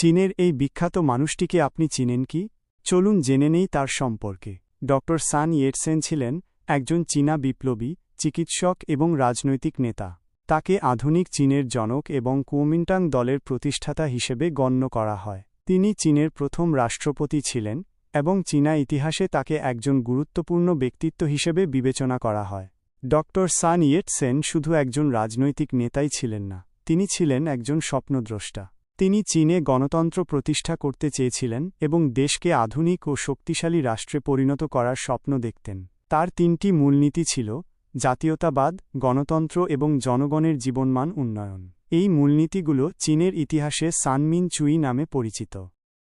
চীনের এই বিখ্যাত মানুষটিকে আপনি চিনেন কি? চলুন জেনে নেই তার সম্পর্কে। ড. সান ইয়েটসেন ছিলেন একজন চীনা বিপ্লবী, চিকিৎসক এবং রাজনৈতিক নেতা। তাকে আধুনিক চীনের জনক এবং কুওমিন্টাং দলের প্রতিষ্ঠাতা হিসেবে গণ্য করা হয়। তিনি চীনের প্রথম রাষ্ট্রপতি ছিলেন এবং চীনা ইতিহাসে তাকে একজন গুরুত্বপূর্ণ ব্যক্তিত্ব হিসেবে বিবেচনা করা হয়। ড. সান ইয়েটসেন শুধু একজন রাজনৈতিক নেতাই ছিলেন না, তিনি ছিলেন একজন স্বপ্নদ্রষ্টা। তিনি চীনে গণতন্ত্র প্রতিষ্ঠা করতে চেয়েছিলেন এবং দেশকে আধুনিক ও শক্তিশালী রাষ্ট্রে পরিণত করার স্বপ্ন দেখতেন। তার তিনটি মূলনীতি ছিল, জাতীয়তাবাদ, গণতন্ত্র এবং জনগণের জীবনমান উন্নয়ন। এই মূলনীতিগুলো চীনের ইতিহাসে সানমিন চুই নামে পরিচিত।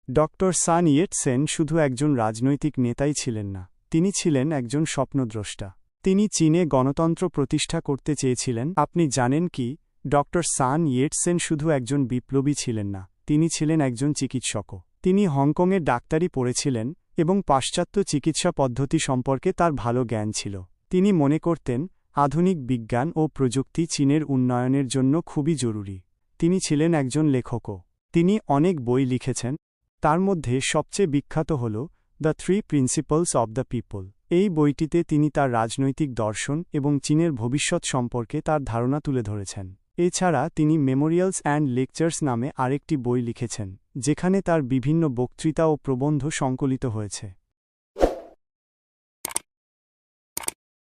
ড. সান ইয়েটসেন শুধু একজন রাজনৈতিক নেতাই ছিলেন না, তিনি ছিলেন একজন স্বপ্নদ্রষ্টা। তিনি চীনে গণতন্ত্র প্রতিষ্ঠা করতে চেয়েছিলেন। আপনি জানেন কি? ড সান ইয়েটসেন শুধু একজন বিপ্লবী ছিলেন না, তিনি ছিলেন একজন চিকিৎসকও। তিনি হংকংয়ে ডাক্তারি পড়েছিলেন এবং পাশ্চাত্য চিকিৎসা পদ্ধতি সম্পর্কে তার ভালো জ্ঞান ছিল। তিনি মনে করতেন, আধুনিক বিজ্ঞান ও প্রযুক্তি চীনের উন্নয়নের জন্য খুবই জরুরি। তিনি ছিলেন একজন লেখকও। তিনি অনেক বই লিখেছেন। তার মধ্যে সবচেয়ে বিখ্যাত হল the three principles of the people এই বইটিতে তিনি তার রাজনৈতিক দর্শন এবং চীনের ভবিষ্যৎ সম্পর্কে তার ধারণা তুলে ধরেছেন। এছাড়া তিনি মেমোরিয়ালস অ্যান্ড লেকচার্স নামে আরেকটি বই লিখেছেন, যেখানে তার বিভিন্ন বক্তৃতা ও প্রবন্ধ সংকলিত হয়েছে।